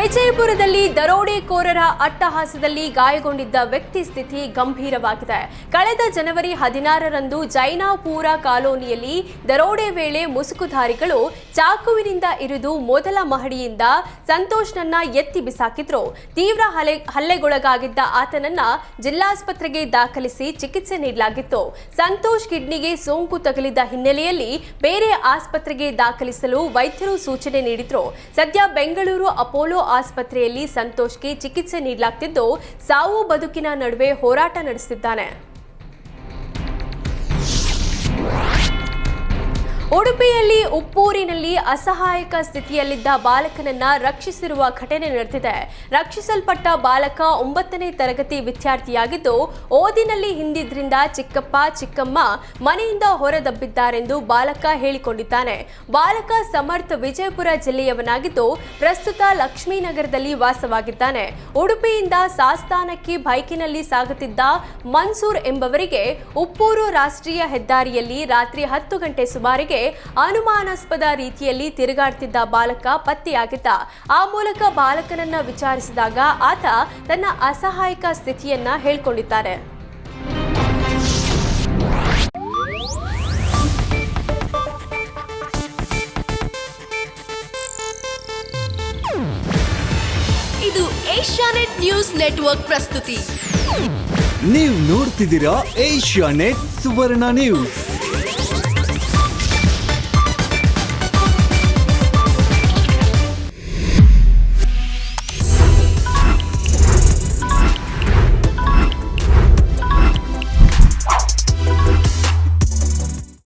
ವಿಜಯಪುರದಲ್ಲಿ ದರೋಡೆಕೋರರ ಅಟ್ಟಹಾಸದಲ್ಲಿ ಗಾಯಗೊಂಡಿದ್ದ ವ್ಯಕ್ತಿ ಸ್ಥಿತಿ ಗಂಭೀರವಾಗಿದೆ. ಕಳೆದ ಜನವರಿ ಹದಿನಾರರಂದು ಜೈನಾಪುರ ಕಾಲೋನಿಯಲ್ಲಿ ದರೋಡೆ ವೇಳೆ ಮುಸುಕುಧಾರಿಗಳು ಚಾಕುವಿನಿಂದ ಇರಿದು ಮೊದಲ ಮಹಡಿಯಿಂದ ಸಂತೋಷ್ನನ್ನ ಎತ್ತಿ ಬಿಸಾಕಿದ್ರು. ತೀವ್ರ ಹಲೆ, ಹಲ್ಲೆಗೊಳಗಾಗಿದ್ದ ಆತನನ್ನ ಜಿಲ್ಲಾಸ್ಪತ್ರೆಗೆ ದಾಖಲಿಸಿ ಚಿಕಿತ್ಸೆ ನೀಡಲಾಗಿತ್ತು. ಸಂತೋಷ್ ಕಿಡ್ನಿಗೆ ಸೋಂಕು ತಗುಲಿದ ಹಿನ್ನೆಲೆಯಲ್ಲಿ ಬೇರೆ ಆಸ್ಪತ್ರೆಗೆ ದಾಖಲಿಸಲು ವೈದ್ಯರು ಸೂಚನೆ ನೀಡಿದ್ರು. ಸದ್ಯ ಬೆಂಗಳೂರು ಅಪೋಲೋ ಆಸ್ಪತ್ರೆಯಲ್ಲಿ ಸಂತೋಷ್ಗೆ ಚಿಕಿತ್ಸೆ ನೀಡಲಾಗ್ತಿದ್ದು ಸಾವು ಬದುಕಿನ ನಡುವೆ ಹೋರಾಟ ನಡೆಸಿದ್ದಾನೆ ಉಡುಪಿಯಲ್ಲಿ ಉಪ್ಪೂರಿನಲ್ಲಿ ಅಸಹಾಯಕ ಸ್ಥಿತಿಯಲ್ಲಿದ್ದ ಬಾಲಕನನ್ನ ರಕ್ಷಿಸಿರುವ ಘಟನೆ ನಡೆದಿದೆ. ರಕ್ಷಿಸಲ್ಪಟ್ಟ ಬಾಲಕ ಒಂಬತ್ತನೇ ತರಗತಿ ವಿದ್ಯಾರ್ಥಿಯಾಗಿದ್ದು, ಓದಿನಲ್ಲಿ ಹಿಂದಿದ್ರಿಂದ ಚಿಕ್ಕಪ್ಪ, ಚಿಕ್ಕಮ್ಮ ಮನೆಯಿಂದ ಹೊರದಬ್ಬಿದ್ದಾರೆಂದು ಬಾಲಕ ಹೇಳಿಕೊಂಡಿದ್ದಾನೆ. ಬಾಲಕ ಸಮರ್ಥ ವಿಜಯಪುರ ಜಿಲ್ಲೆಯವನಾಗಿದ್ದು, ಪ್ರಸ್ತುತ ಲಕ್ಷ್ಮೀನಗರದಲ್ಲಿ ವಾಸವಾಗಿದ್ದಾನೆ. ಉಡುಪಿಯಿಂದ ಸಾಸ್ತಾನಕ್ಕೆ ಬೈಕಿನಲ್ಲಿ ಸಾಗುತ್ತಿದ್ದ ಮನ್ಸೂರ್ ಎಂಬವರಿಗೆ ಉಪ್ಪೂರು ರಾಷ್ಟ್ರೀಯ ಹೆದ್ದಾರಿಯಲ್ಲಿ ರಾತ್ರಿ ಹತ್ತು ಗಂಟೆ ಸುಮಾರಿಗೆ ಅನುಮಾನಾಸ್ಪದ ರೀತಿಯಲ್ಲಿ ತಿರುಗಾಡ್ತಿದ್ದ ಬಾಲಕ ಪತ್ತೆಯಾಗಿದ್ದ. ಆ ಮೂಲಕ ಬಾಲಕನನ್ನ ವಿಚಾರಿಸಿದಾಗ ಆತ ತನ್ನ ಅಸಹಾಯಕ ಸ್ಥಿತಿಯನ್ನ ಹೇಳ್ಕೊಂಡಿದ್ದಾರೆ. ಇದು ಏಷ್ಯಾನೆಟ್ ನ್ಯೂಸ್ ನೆಟ್ವರ್ಕ್ ಪ್ರಸ್ತುತಿ. ನೀವು ನೋಡ್ತಿದ್ದೀರಾ ಏಷ್ಯಾನೆಟ್ ಸುವರ್ಣ ನ್ಯೂಸ್.